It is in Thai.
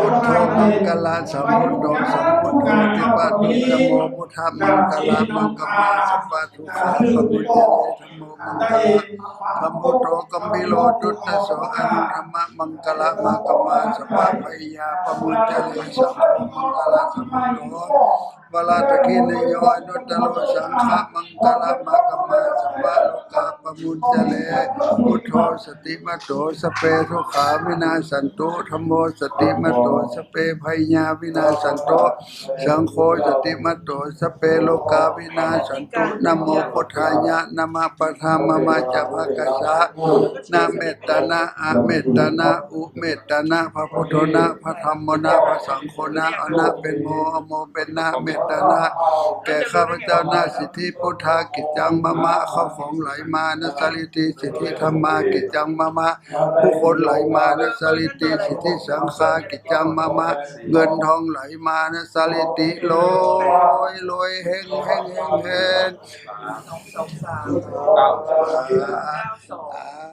พุทโธมังกลาสัมพุทโธสัมพุทโธติปาติธโมพุทธมังกลามังกมาสัพพะทุกขาปมุจเจเรธรรมโมมังกลาธรรมพุทโธกัมบิโลตุตตะโสอนุธรรมะมังกลามังกมาสัพพะพยาปมุจเจเรสัมโฆมังกลาสัมพุทโธ วลาตะกินโยอนุตตโลสังฆมังกลมากมมาสัพพะโลกาป มุญจเลพุทโธสติมัตโตสเปทุขาวินาสันโตธรรมโมสติมัตโตสเปพยาวินาสันโตสังโฆสติมัตโตสเปโลกาวินาสันโตนโมพุทธายะนะมะปะทามมาจะภะกะสสะนะเมตตานะอะเมตตานะอุเมตตานะพระพุทโธนะพระธรรมนะพระสังโฆนะอนะเป็นโมอโมเป็นนะเมตตานะแก่ข้าพเจ้านาสิทธิพุทธากิจจังมะมะข้าของไหลมานสลิติสิทธิธรรมากิจังมะมะผู้คนไหลมานะสลิติสิทธิสังฆากิจังมะมะเงินทองไหลมานะสลิติลอยลอยเฮงเฮงเฮงเฮง